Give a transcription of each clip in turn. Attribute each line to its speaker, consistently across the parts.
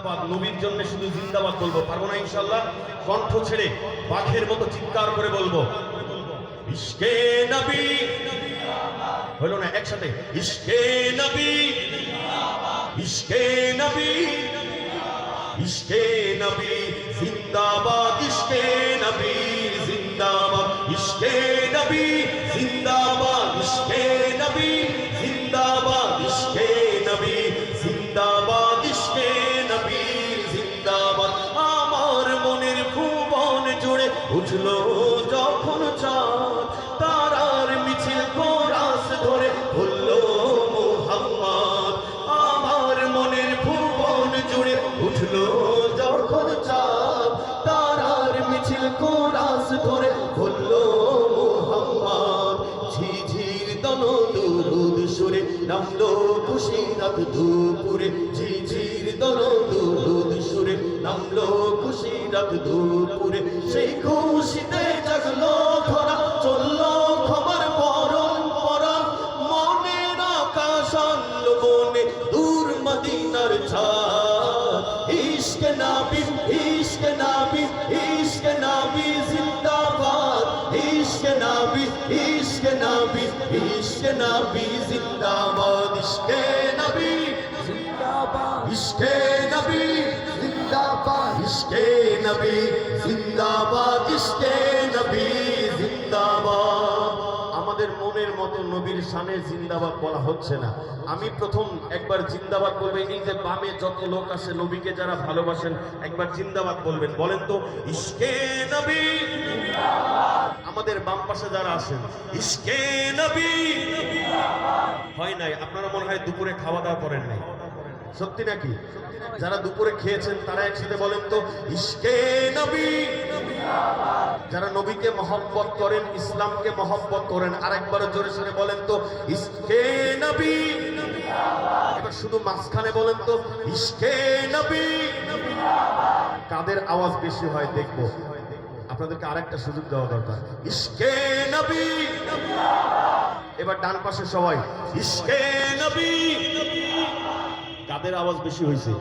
Speaker 1: জিন্দাবাদ, নবীর জন্য শুধু জিন্দাবাদ বলব, পারব না ইনশাল্লাহ কণ্ঠ ছেড়ে বাঘের মতো চিৎকার করে বলব। ইশকে নবী, হলো না একসাথে, ইশকে নবী ইশকে নবী ইশকে নবী, জিন্দাবাদ, ইশকে নবী, জিন্দাবাদ, ইশকে নবী, জিন্দাবাদ। উঠল যখন চাঁদ, তারার মিছিল কোরাস ধরে বলল মোহাম্মদ। আমার মনের ভুবন জুড়ে উঠল যখন চাঁদ, তারার মিছিল কোরাস ধরে বলল মোহাম্মদ। ঝিঝির দন দুরুদ সুরে নামলো খুশিরাত দুপুরে। ঝিঝির দন দুরুদ নামলো খুশিরাত দুপুরে। সেই খুশিতে জাগলো ধরা চলল খবর পরম্পরা। মনের আকাশ আনলো বনে, দূর মদিনার ছাদ ইশক নাবি ইশক নাবি ইশক নাবি জিন্দাবাদ। ইশক নাবি ইশক নাবি ইশক নাবি জিন্দাবাদ। ইশকে নবী
Speaker 2: জিন্দাবাদ।
Speaker 1: ইশকে নবী ইশকে নবী জিন্দাবাদ ইশকে নবী জিন্দাবাদ। আমাদের মনের মতো নবীর শানে জিন্দাবাদ বলা হচ্ছে না। আমি প্রথম একবার জিন্দাবাদ বলবে, এই যে বামে যত লোক আছে নবীকে যারা ভালোবাসেন, একবার জিন্দাবাদ বলবেন। বলেন তো ইশকে নবী আমাদের বাম পাশে যারা আছেন ইশকে নবী হয় নাই? আপনারা মনে হয় দুপুরে খাওয়া দাওয়া করেন নাই। সত্যি নাকি? যারা দুপুরে খেয়েছেন, তারা একসাথে বলেন তো, ইশকে নবী। যারা নবীকে মহব্বত করেন, ইসলামকে মহব্বত করেন আরেকবার জোরে সরে বলেন তো, ইশকে নবী। এবার শুধু মাঝখানে বলেন তো, ইশকে নবী। কাদের আওয়াজ বেশি হয় দেখব। আপনাদেরকে আরেকটা সুযোগ দেওয়া দরকার। ইশকে নবী। এবার ডান পাশে সবাই, ইশকে নবী। কাদের আওয়াজ বেশি হয়েছে?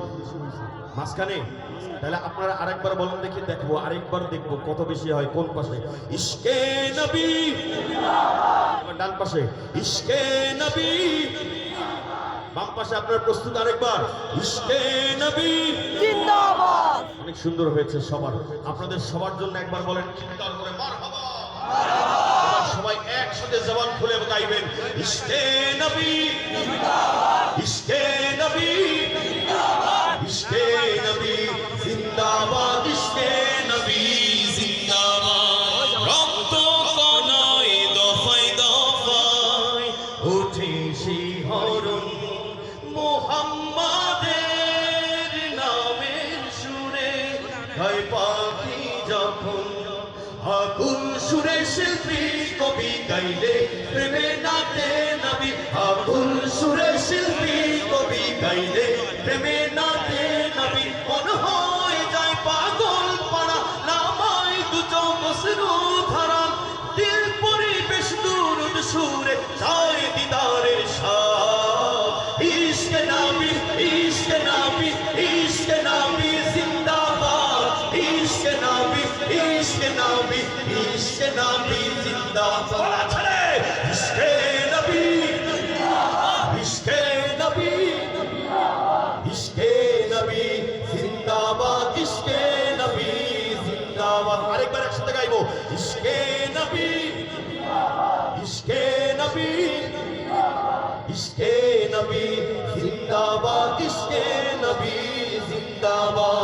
Speaker 1: মাঝখানে? তাহলে আপনারা আরেকবার বলুন দেখি দেখব আরেকবার দেখব কত বেশি হয় কোন পাশে? নবী। ডান পাশে। নবী। বাম পাশে আপনার প্রস্তুত আরেকবার। ইশকে নবী।
Speaker 2: জিন্দাবাদ।
Speaker 1: অনেক সুন্দর হয়েছে সবার। আপনাদের সবার জন্য একবার বলেন চিৎকার করে মারহাবা। সবাই একসাথে খুলে গাইবেন ইশকে নবী ইশকে নবী ইশকে নবী, জিন্দাবাদ নবী, জিন্দাবাদ। রক্ত দফায় দফায় ওঠে শিহরণ মোহাম্মদের নামের সুরে হয় পাখি যখন আকুল সুরে শিল্পী কবি গাইলে প্রেমে নাতে নবী আকুল সুরে শিল্পী কবি গাইলে প্রেমে নাতে নবী মন হয়ে যায় পাগল পাড়া নামায় দুটো মসরু ধারা। দিল পরিবেশ দুরুদ সুরে যায় দিদারের সাথ ইশক নাবি ইশক নাবি ইশক ইশক নাবি জিন্দাবাদ ছেড়ে। ইশকে নবী ইশকে নবী ইশকে নবী, জিন্দাবাদ, ইশকে নবী, জিন্দাবাদ। আরেকবার একসাথে গাইবো। ইশকে নবী ইশকে নবী ইশকে নবী, জিন্দাবাদ, ইশকে জিন্দাবাদ।